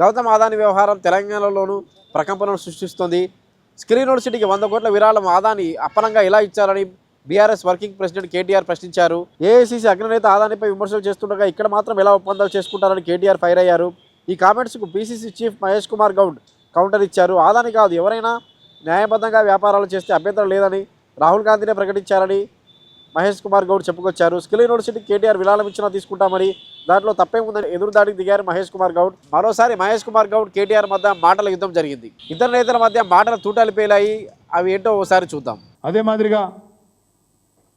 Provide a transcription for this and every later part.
గౌతమ్ ఆదాని వ్యవహారం తెలంగాణలోనూ ప్రకంపనలు సృష్టిస్తోంది. స్కిల్ యూనివర్సిటీకి వంద కోట్ల విరాళం ఆదాని అప్పనంగా ఎలా ఇచ్చారని బీఆర్ఎస్ వర్కింగ్ ప్రెసిడెంట్ కేటీఆర్ ప్రశ్నించారు. ఏఐసీసీ అగ్రనేత ఆదానిపై విమర్శలు చేస్తుండగా ఇక్కడ మాత్రం ఎలా ఒప్పందాలు చేసుకుంటారని కేటీఆర్ ఫైర్ అయ్యారు. ఈ కామెంట్స్కు PCC chief Mahesh Kumar Goud counter ఇచ్చారు. ఆదాని కాదు ఎవరైనా న్యాయబద్ధంగా వ్యాపారాలు చేస్తే అభ్యంతరం లేదని రాహుల్ గాంధీనే ప్రకటించారని మహేష్ కుమార్ గౌడ్ చెప్పుకొచ్చారు. స్కిల్ యూనివర్సిటీ కేటీఆర్ విరాళం ఇచ్చినా తీసుకుంటామని దాంట్లో తప్పేముందని ఎదురుదాడికి దిగారు మహేష్ కుమార్ గౌడ్. మరోసారి మహేష్ కుమార్ గౌడ్ కేటీఆర్ మధ్య మాటల యుద్ధం జరిగింది. ఇద్దరు నేతల మధ్య మాటల తూటాలు పేలాయి. అవి ఏంటో ఒకసారి చూద్దాం. అదే మాదిరిగా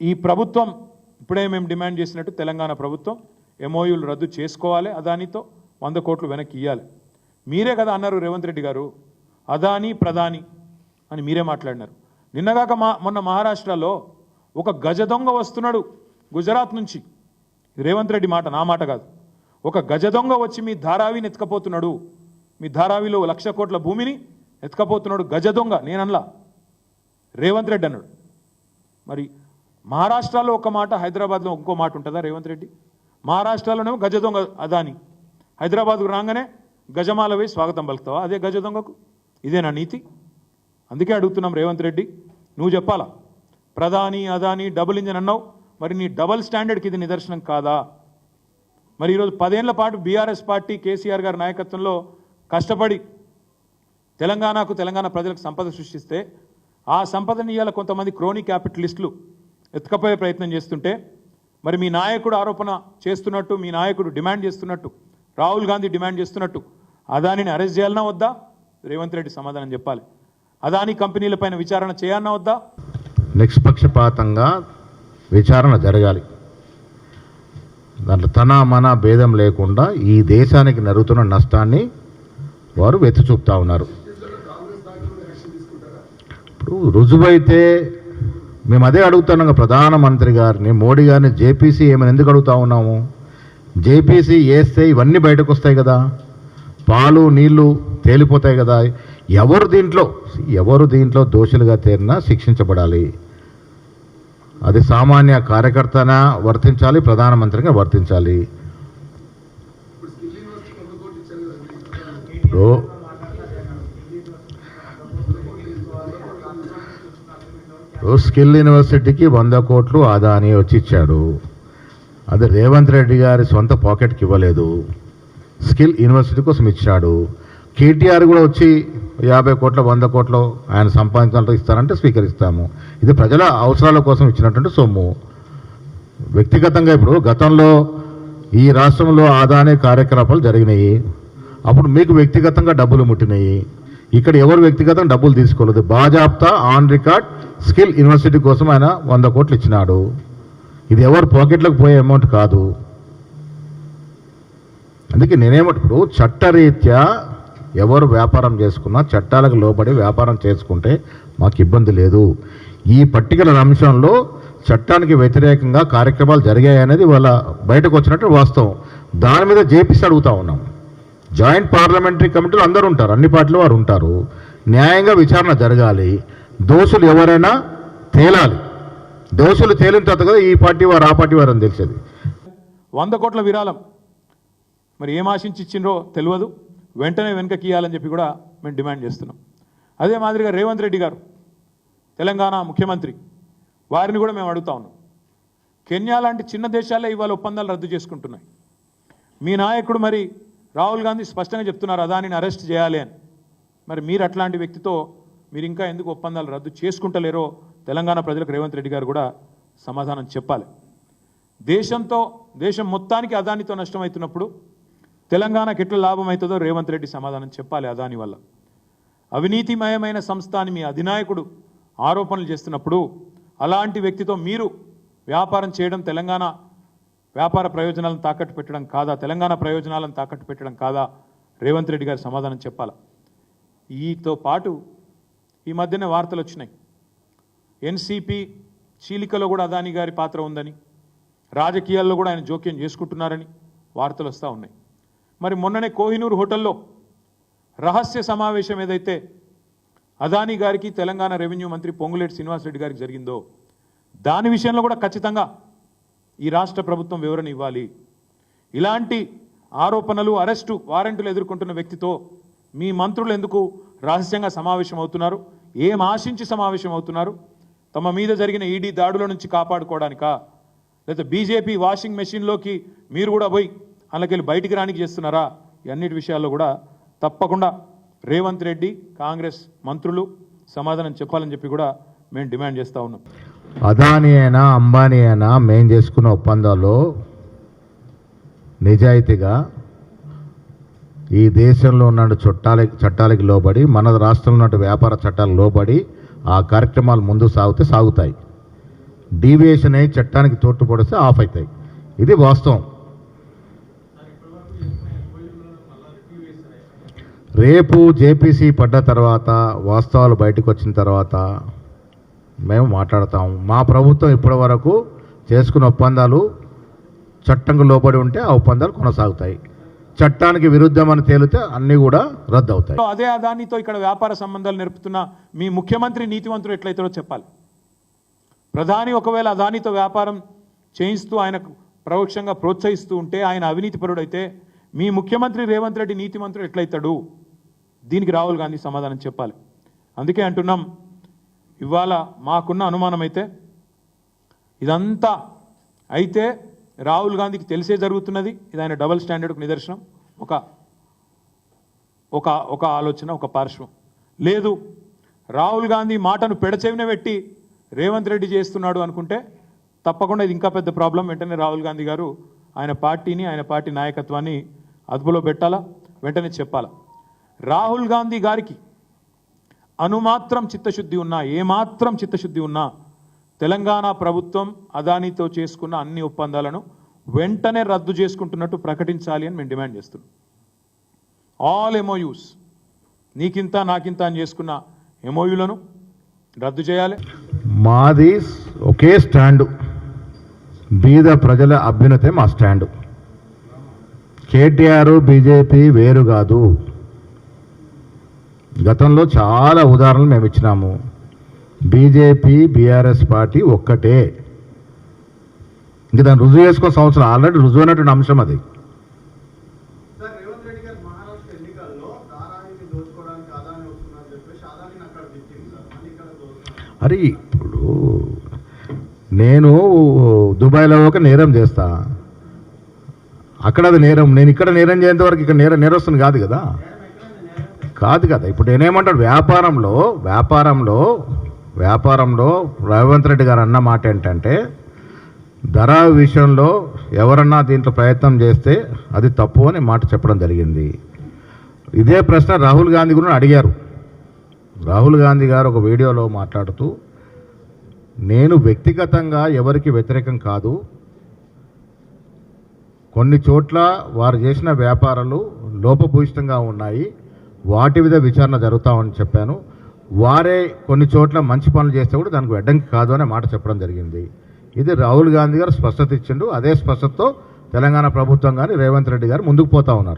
ఈ ప్రభుత్వం ఇప్పుడే మేము డిమాండ్ చేసినట్టు తెలంగాణ ప్రభుత్వం ఎంఓయూలు రద్దు చేసుకోవాలి అదానితో వంద కోట్లు వెనక్కి ఇవ్వాలి మీరే కదా అన్నారు రేవంత్ రెడ్డి గారు. అదాని ప్రధాని అని మీరే మాట్లాడినారు. నిన్నగాక మా మొన్న మహారాష్ట్రలో ఒక గజ దొంగ వస్తున్నాడు గుజరాత్ నుంచి. రేవంత్ రెడ్డి మాట నా మాట కాదు. ఒక గజ దొంగ వచ్చి మీ ధారావిని ఎత్తుకపోతున్నాడు. మీ ధారావిలో లక్ష కోట్ల భూమిని ఎత్తుకపోతున్నాడు గజ దొంగ నేనన్లా. రేవంత్ రెడ్డి అన్నాడు. మరి మహారాష్ట్రలో ఒక మాట హైదరాబాద్లో ఇంకో మాట ఉంటుందా రేవంత్ రెడ్డి? మహారాష్ట్రలోనేమో గజ దొంగ అదాని. హైదరాబాద్కు రాగానే గజమాల వేసి స్వాగతం పలుకుతావా? అదే గజ దొంగకు? ఇదేనా నీతి? అందుకే అడుగుతున్నాం రేవంత్ రెడ్డి నువ్వు చెప్పాలా? ప్రధాని అదాని డబుల్ ఇంజన్ అన్నావు. మరి నీ డబల్ స్టాండర్డ్కి ఇది నిదర్శనం కాదా? మరి ఈరోజు పదేళ్ళ పాటు బీఆర్ఎస్ పార్టీ కేసీఆర్ గారి నాయకత్వంలో కష్టపడి తెలంగాణకు తెలంగాణ ప్రజలకు సంపద సృష్టిస్తే ఆ సంపదని ఇవాళ కొంతమంది క్రోనీ క్యాపిటలిస్టులు ఎత్తుకపోయే ప్రయత్నం చేస్తుంటే మరి మీ నాయకుడు ఆరోపణ చేస్తున్నట్టు మీ నాయకుడు డిమాండ్ చేస్తున్నట్టు రాహుల్ గాంధీ డిమాండ్ చేస్తున్నట్టు అదానిని అరెస్ట్ చేయాలన్నా వద్దా? రేవంత్ రెడ్డి సమాధానం చెప్పాలి. అదాని కంపెనీలపైన విచారణ చేయాలన్నా వద్దా? నిష్పక్షపాతంగా విచారణ జరగాలి. దాంట్లో తన మన భేదం లేకుండా ఈ దేశానికి నరుగుతున్న నష్టాన్ని వారు వెతి చూపుతా ఉన్నారు. ఇప్పుడు రుజువైతే మేము అదే అడుగుతున్నాం ప్రధానమంత్రి గారిని మోడీ గారిని జేపీసీ ఏమైనా ఎందుకు అడుగుతా ఉన్నాము? జేపీసీ వేస్తే ఇవన్నీ బయటకు వస్తాయి కదా. పాలు నీళ్ళు తేలిపోతాయి కదా. ఎవరు దీంట్లో ఎవరు దీంట్లో దోషులుగా తేరినా శిక్షించబడాలి. అది సామాన్య కార్యకర్తన వర్తించాలి ప్రధానమంత్రిగా వర్తించాలి? ఇప్పుడు స్కిల్ యూనివర్సిటీకి వంద కోట్లు ఆదాని వచ్చి ఇచ్చాడు. అది రేవంత్ రెడ్డి గారి సొంత పాకెట్కి ఇవ్వలేదు. స్కిల్ యూనివర్సిటీ కోసం ఇచ్చాడు. కేటీఆర్ కూడా వచ్చి యాభై కోట్ల వంద కోట్లు ఆయన సంపాదించాలంటే ఇస్తారంటే స్వీకరిస్తాము. ఇది ప్రజల అవసరాల కోసం ఇచ్చినటువంటి సొమ్ము. వ్యక్తిగతంగా ఇప్పుడు గతంలో ఈ రాష్ట్రంలో ఆదాయ కార్యకలాపాలు జరిగినాయి. అప్పుడు మీకు వ్యక్తిగతంగా డబ్బులు ముట్టినాయి. ఇక్కడ ఎవరు వ్యక్తిగతంగా డబ్బులు తీసుకోలేదు? బాజాప్తా ఆన్ రికార్డ్ స్కిల్ యూనివర్సిటీ కోసం ఆయన వంద కోట్లు ఇచ్చినాడు. ఇది ఎవరు పాకెట్లకు పోయే అమౌంట్ కాదు. అందుకే నేనేమంటే ఇప్పుడు చట్టరీత్యా ఎవరు వ్యాపారం చేసుకున్నా చట్టాలకు లోబడి వ్యాపారం చేసుకుంటే మాకు ఇబ్బంది లేదు. ఈ పర్టికులర్ అంశంలో చట్టానికి వ్యతిరేకంగా కార్యక్రమాలు జరిగాయనేది వాళ్ళ బయటకు వచ్చినట్టు వాస్తవం. దాని మీద జేపీసీ అడుగుతా ఉన్నాం. జాయింట్ పార్లమెంటరీ కమిటీలు అందరూ ఉంటారు అన్ని పార్టీలు వారు ఉంటారు. న్యాయంగా విచారణ జరగాలి. దోషులు ఎవరైనా తేలాలి. దోషులు తేలిన తర్వాత కదా ఈ పార్టీ వారు ఆ పార్టీ వారు అని తెలిసేది. వంద కోట్ల విరాళం. మరి ఏం ఆశించి ఇచ్చిండ్రో తెలియదు. వెంటనే వెనకకి ఇవ్వాలని చెప్పి కూడా మేము డిమాండ్ చేస్తున్నాం. అదే మాదిరిగా రేవంత్ రెడ్డి గారు తెలంగాణ ముఖ్యమంత్రి వారిని కూడా మేము అడుగుతా ఉన్నాం. కెన్యా లాంటి చిన్న దేశాలే ఇవాళ ఒప్పందాలు రద్దు చేసుకుంటున్నాయి. మీ నాయకుడు మరి రాహుల్ గాంధీ స్పష్టంగా చెప్తున్నారు అదానిని అరెస్ట్ చేయాలి అని. మరి మీరు అట్లాంటి వ్యక్తితో మీరు ఇంకా ఎందుకు ఒప్పందాలు రద్దు చేసుకుంటలేరో తెలంగాణ ప్రజలకు రేవంత్ రెడ్డి గారు కూడా సమాధానం చెప్పాలి. దేశంతో దేశం మొత్తానికి అదానితో నష్టమవుతున్నప్పుడు తెలంగాణకి ఎట్లా లాభం అవుతుందో రేవంత్ రెడ్డి సమాధానం చెప్పాలి అదాని వల్ల. అవినీతిమయమైన సంస్థ అని మీ అధినాయకుడు ఆరోపణలు చేస్తున్నప్పుడు అలాంటి వ్యక్తితో మీరు వ్యాపారం చేయడం తెలంగాణ వ్యాపార ప్రయోజనాలను తాకట్టు పెట్టడం కాదా? తెలంగాణ ప్రయోజనాలను తాకట్టు పెట్టడం కాదా? రేవంత్ రెడ్డి గారు సమాధానం చెప్పాలా? ఈతో పాటు ఈ మధ్యనే వార్తలు వచ్చినాయి. ఎన్సిపి చీలికలో కూడా అదాని గారి పాత్ర ఉందని రాజకీయాల్లో కూడా ఆయన జోక్యం చేసుకుంటున్నారని వార్తలు వస్తూ ఉన్నాయి. మరి మొన్ననే కోహినూర్ హోటల్లో రహస్య సమావేశం ఏదైతే అదానీ గారికి తెలంగాణ రెవెన్యూ మంత్రి పొంగులేటి శ్రీనివాసరెడ్డి గారికి జరిగిందో దాని విషయంలో కూడా ఖచ్చితంగా ఈ రాష్ట్ర ప్రభుత్వం వివరణ ఇవ్వాలి. ఇలాంటి ఆరోపణలు అరెస్టు వారెంట్లు ఎదుర్కొంటున్న వ్యక్తితో మీ మంత్రులు ఎందుకు రహస్యంగా సమావేశం అవుతున్నారు? ఏం ఆశించి సమావేశం అవుతున్నారు? తమ మీద జరిగిన ఈడీ దాడుల నుంచి కాపాడుకోవడానికా? లేదా బీజేపీ వాషింగ్ మెషిన్లోకి మీరు కూడా పోయి అందులోకెళ్ళి బయటికి రానికి చేస్తున్నారా? ఇవన్నిటి అన్నిటి విషయాల్లో కూడా తప్పకుండా రేవంత్ రెడ్డి కాంగ్రెస్ మంత్రులు సమాధానం చెప్పాలని చెప్పి కూడా మేము డిమాండ్ చేస్తూ ఉన్నాం. అదాని అయినా అంబానీ అయినా మేం చేసుకున్న ఒప్పందాల్లో నిజాయితీగా ఈ దేశంలో ఉన్న చట్టాలకి చట్టాలకి లోబడి మన రాష్ట్రంలో ఉన్న వ్యాపార చట్టాలకు లోబడి ఆ కార్యక్రమాలు ముందు సాగితే సాగుతాయి. డీవియేషన్ అయ్యి చట్టానికి తోట్టుపడిస్తే ఆఫ్ అవుతాయి. ఇది వాస్తవం. రేపు జేపీసీ పడ్డ తర్వాత వాస్తవాలు బయటకు వచ్చిన తర్వాత మేము మాట్లాడతాము మా ప్రభుత్వం ఇప్పటి వరకు చేసుకున్న ఒప్పందాలు చట్టంకు లోబడి ఉంటే ఆ ఒప్పందాలు కొనసాగుతాయి. చట్టానికి విరుద్ధమని తేలితే అన్నీ కూడా రద్దు అవుతాయి అదే అదానితో ఇక్కడ వ్యాపార సంబంధాలు నేర్పుతున్న మీ ముఖ్యమంత్రి నీతివంతుడు ఎట్లయితాడో చెప్పాలి. ప్రధాని ఒకవేళ అదానితో వ్యాపారం చేయిస్తూ ఆయనకు పరోక్షంగా ప్రోత్సహిస్తూ ఉంటే ఆయన అవినీతిపరుడైతే మీ ముఖ్యమంత్రి రేవంత్ రెడ్డి నీతిమంతుడు ఎట్లయితాడు? దీనికి రాహుల్ గాంధీ సమాధానం చెప్పాలి. అందుకే అంటున్నాం ఇవాళ మాకున్న అనుమానం అయితే ఇదంతా అయితే రాహుల్ గాంధీకి తెలిసే జరుగుతున్నది. ఇది ఆయన డబల్ స్టాండర్డ్కు నిదర్శనం. ఒక ఒక ఒక ఆలోచన ఒక పార్శ్వం. లేదు రాహుల్ గాంధీ మాటను పెడచెవిన పెట్టి రేవంత్ రెడ్డి చేస్తున్నాడు అనుకుంటే తప్పకుండా ఇది ఇంకా పెద్ద ప్రాబ్లం. వెంటనే రాహుల్ గాంధీ గారు ఆయన పార్టీని ఆయన పార్టీ నాయకత్వాన్ని అదుపులో పెట్టాలా? వెంటనే చెప్పాలా? రాహుల్ గాంధీ గారికి అనుమాత్రం చిత్తశుద్ధి ఉన్నా ఏమాత్రం చిత్తశుద్ధి ఉన్నా తెలంగాణ ప్రభుత్వం అదానితో చేసుకున్న అన్ని ఒప్పందాలను వెంటనే రద్దు చేసుకుంటున్నట్టు ప్రకటించాలి అని మేము డిమాండ్ చేస్తున్నాం. ఆల్ ఎంఓయూస్ నీకింత నాకింత అని చేసుకున్న ఎంఓయూలను రద్దు చేయాలి. మాది ఒకే స్టాండు. బీద ప్రజల అభ్యున్నతే మా స్టాండు. కేటీఆర్ బీజేపీ వేరు కాదు. గతంలో చాలా ఉదాహరణలు మేము ఇచ్చినాము. బీజేపీ బీఆర్ఎస్ పార్టీ ఒక్కటే. ఇంక దాన్ని రుజువు చేసుకున్న సంవత్సరం ఆల్రెడీ రుజువు అయినటువంటి అంశం అది. అరే ఇప్పుడు నేను దుబాయ్లో ఒక నేరం చేస్తా. అక్కడ అది నేరం నేను ఇక్కడ నేరం చేయంత వరకు ఇక్కడ నేరం నేరస్తుంది కాదు కదా. కాదు కదా. ఇప్పుడు నేనేమంటాడు వ్యాపారంలో వ్యాపారంలో వ్యాపారంలో రేవంత్ రెడ్డి గారు అన్న మాట ఏంటంటే ధర విషయంలో ఎవరన్నా దీంట్లో ప్రయత్నం చేస్తే అది తప్పు అని మాట చెప్పడం జరిగింది. ఇదే ప్రశ్న రాహుల్ గాంధీ కూడా అడిగారు. రాహుల్ గాంధీ గారు ఒక వీడియోలో మాట్లాడుతూ నేను వ్యక్తిగతంగా ఎవరికి వ్యతిరేకం కాదు. కొన్ని చోట్ల వారు చేసిన వ్యాపారాలు లోపభూయిష్టంగా ఉన్నాయి. వాటి మీద విచారణ జరుగుతామని చెప్పాను. వారే కొన్ని చోట్ల మంచి పనులు చేస్తే కూడా దానికి అడ్డంకి కాదు అనే మాట చెప్పడం జరిగింది. ఇది రాహుల్ గాంధీ గారు స్పష్టత ఇచ్చిండు. అదే స్పష్టతతో తెలంగాణ ప్రభుత్వం కానీ రేవంత్ రెడ్డి గారు ముందుకు పోతా ఉన్నారు.